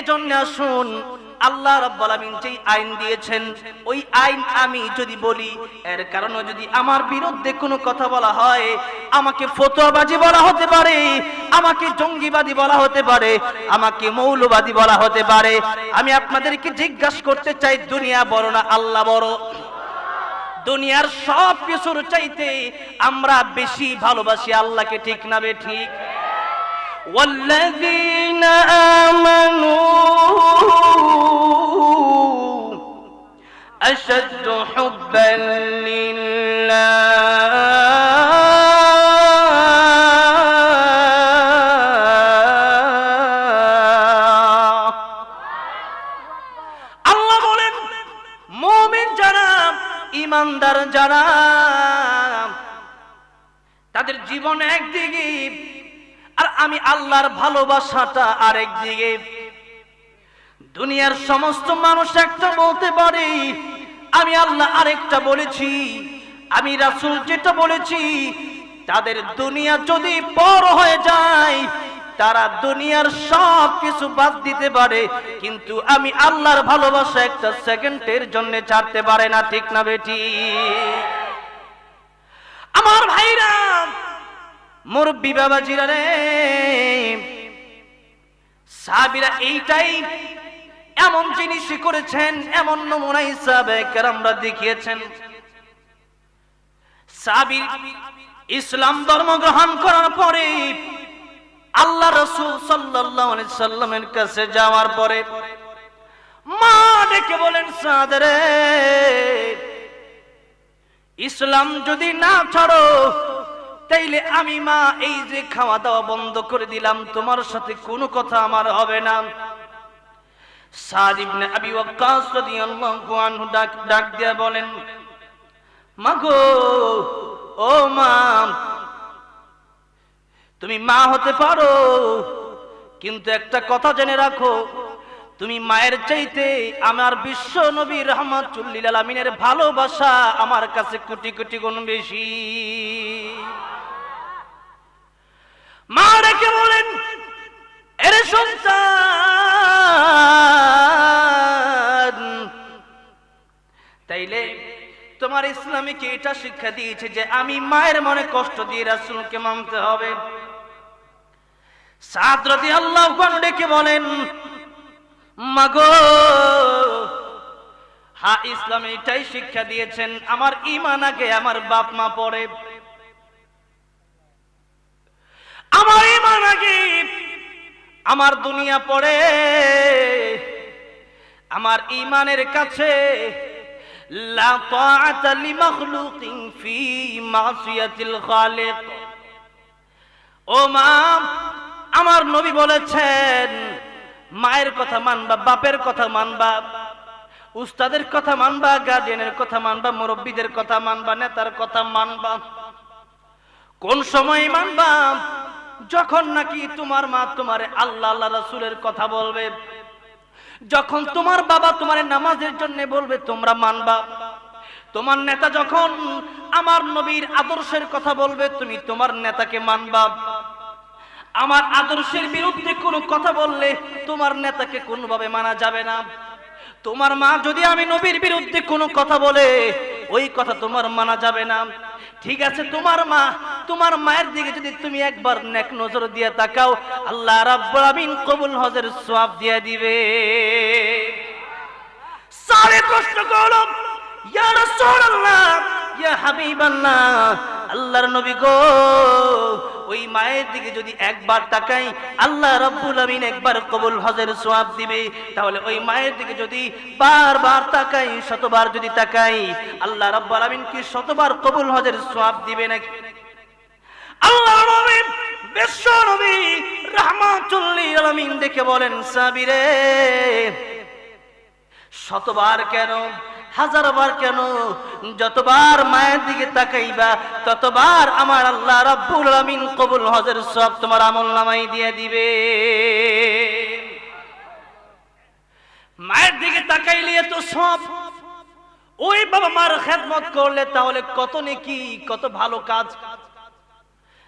এজন্য আসুন, আল্লাহ রাব্বুল আলামিন যেই আইন দিয়েছেন, ওই আইন আমি যদি বলি, এর কারণে যদি আমার বিরুদ্ধে কোনো কথা বলা হয়, আমাকে ফতোয়াবাজি বলা হতে পারে, আমাকে জঙ্গিবাদী বলা হতে পারে, আমাকে মৌলবাদী বলা হতে পারে। আমি আপনাদেরকে জিজ্ঞাসা করতে চাই, দুনিয়া বড় না আল্লাহ বড়? দুনিয়ার সব কিছুর চাইতে আমরা বেশি ভালোবাসি আল্লাহকে, ঠিক না বে ঠিক? والذين آمنوا أشد حبا لله আল্লাহ বলেন মুমিন যারা ইমানদার যারা তাদের জীবন একদিকে আর আমি আল্লাহর ভালোবাসাটা আরেক দিকে। দুনিয়ার সমস্ত মানুষ একটা বলতে পারে, আমি আল্লাহ আরেকটা বলেছি, আমি রাসূল যেটা বলেছি, তাদের দুনিয়া যদি বড় হয়ে যায়, তারা দুনিয়ার সব কিছু বাদ দিতে পারে, কিন্তু আমি আল্লাহর ভালোবাসা একটা সেকেন্ডের জন্য ছাড়তে পারে না, ঠিক না বেটি? আমার ভাইরা মুরব্বী বাবাজিরা রে, সাহাবীরা এইটাই এমন জিনিসই করেছেন, এমন নমুনা হিসাবে আমরা দেখিয়েছেন। সাবির ইসলাম ধর্ম গ্রহণ করার পরে আল্লাহ রসুল আলাইহি সাল্লামের কাছে যাওয়ার পরে মা ডেকে বলেন সাদরে ইসলাম যদি না ছাড়ো তাইলে আমি মা, এই যে খাওয়া দাওয়া বন্ধ করে দিলাম, তোমার সাথে কোনো কথা আমার হবে না। ডাক ডাক দিয়া বলেন মাগো ও মা, তুমি মা হতে পারো, কিন্তু একটা কথা জেনে রাখো, তুমি মায়ের চাইতে আমার বিশ্ব নবী রহমাতুল্লিল আলমিনের ভালোবাসা আমার কাছে কোটি কোটি গুণ বেশি। মা রেখে বলেন, এরে সন্তান। তাইলে তোমার ইসলামীকে এটা শিক্ষা দিয়েছে যে আমি মায়ের মনে কষ্ট দিয়ে রাসূলকে মানতে হবে। সাদ আল্লাহ ডেকে বলেন, মাগো হা ইসলাম এটাই শিক্ষা দিয়েছেন, আমার ইমান আগে আমার বাপ মা পড়ে আমার ইমান আগে আমার দুনিয়া পড়ে, আমার ইমানের কাছে ও মা, আমার নবী বলেছেন, মায়ের কথা মানবা, বাপের কথা মানবা, উস্তাদের কথা মানবা গার্ডিয়ানের কথা মানবা, মুরব্বীদের কথা মানবা, নেতার কথা মানবা। কোন সময় মানবা? যখন নাকি তোমার মা তোমার আল্লাহ আল্লাহ রাসূলের কথা বলবে, যখন তোমার বাবা তোমার নামাজের জন্য বলবে, তোমরা মানবা। তোমার নেতা যখন আমার নবীর আদর্শের কথা বলবে, তুমি তোমার নেতাকে মানবা। আমার আদর্শের বিরুদ্ধে কোনো কথা বললে তোমার নেতাকে কোনোভাবে মানা যাবে না। তোমার মা যদি আমি নবীর বিরুদ্ধে কোনো কথা বলে, ওই কথা তোমার মানা যাবে না। ঠিক আছে, তোমার মা তোমার মায়ের দিকে যদি তুমি একবার নেক নজর দিয়ে তাকাও, আল্লাহ রাব্বুল কবুল হজের সওয়াব দিয়ে দিবে। সারে প্রশ্ন করল, ইয়া রাসূলুল্লাহ, ইয়া হাবিবাল্লাহ, আল্লাহর নবী গো, ওই মায়ের দিকে যদি একবার তাকাই, আল্লাহ রাব্বুল আমিন একবার কবুল হজের সওয়াব দিবে। তাহলে ওই মায়ের দিকে যদি বারবার তাকাই, শতবার যদি তাকাই, আল্লাহ রাব্বুল আমিন কি শতবার কবুল হজের সওয়াব দিবে নাকি? দেখে বলেন, সাবিরে, শতবার কেন, হাজারবার কেন, যতবার মায়ের দিকে তাকাইবা, ততবার আমার আল্লাহ রাব্বুল আলামিন কবুল হজের সব তোমার আমল নামাই দিয়ে দিবে। মায়ের দিকে তাকাইলে তো সব ওই বাবা মার খেদমত করলে তাহলে কত নেকি, কত ভালো কাজ।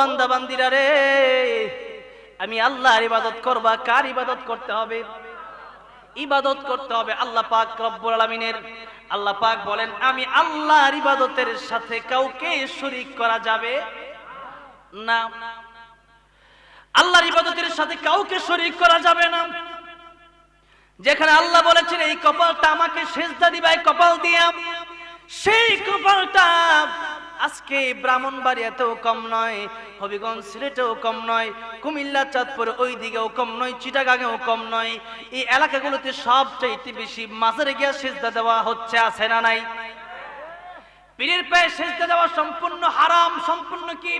বান্দা বান্দিরা রে, আমি আল্লাহর ইবাদত করবা, কার ইবাদত করতে হবে? ইবাদত করতে হবে আল্লাহ পাক রব্বুল আলামিনের। আল্লাহ পাক বলেন, আমি আল্লাহর ইবাদতের সাথে কাউকে শরীক করা যাবে না। আল্লাহর ইবাদতের সাথে কাউকে শরীক করা যাবে না। যেখানে আল্লাহ বলেছেন, এই কপালটা আমাকে সেজদা দিবা, এই কপাল দিয়া। সেই কপালটা আজকে ব্রাহ্মণবাড়িয়াতেও কম নয়, হবিগঞ্জ সিলেটেও কম নয়, কুমিল্লা, চাঁদপুর ওই দিকেও কম নয়, চিটাগাঙেও কম নয়। এই এলাকাগুলোতে সবচাইতে বেশি মাঝারে গিয়া সেজদা দেওয়া হচ্ছে, আছে না নাই? পীরের পায়ে সেজদা দেওয়া সম্পূর্ণ হারাম, সম্পূর্ণ কি?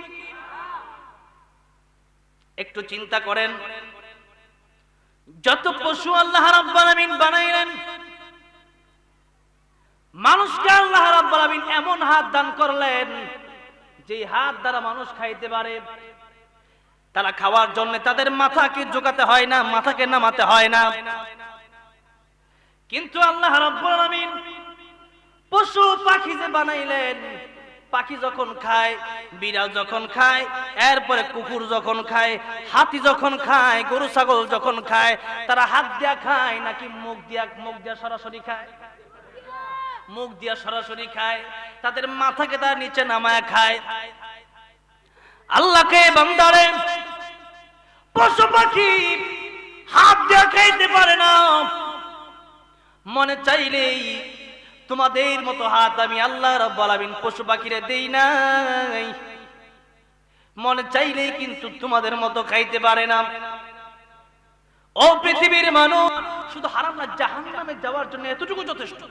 একটু চিন্তা করেন। যত পশু আল্লাহ রাব্বুল আলামিন বানাইলেন মানুষকে আল্লাহ রাব্বুল এমন হাত দান করলেন যে হাত দ্বারা মানুষ খাইতে পারে। তারা খাওয়ার জন্য তাদের মাথাকে জোগাতে হয় না, মাথাকে নামাতে হয় না। কিন্তু আল্লাহ রাব্বুল পশু পাখি যে বানাইলেন, পাখি যখন খায়, বিড়াল যখন খায়, এরপরে কুকুর যখন খায়, হাতি যখন খায়, গরু, ছাগল যখন খায়, তারা হাত দিয়া খায় নাকি মুখ দিয়া মুখ দিয়া সরাসরি খায়? মুখ দিয়া সরাসরি খায়, তাদের মাথাকে তার নিচে নামায় খায়। আল্লাহকে বান্দারে পশু পাখি হাত দিয়া খাইতে পারে না। মনে চাইলেই তোমাদের মতো হাত আমি আল্লাহ রাব্বুল পশু পাখিরে দেই নাই। মনে চাইলেই কিন্তু তোমাদের মতো খাইতে পারে না। ও পৃথিবীর মানুষ, শুধু হারাম না, জাহান্নামে যাওয়ার জন্য এতটুকু যথেষ্ট।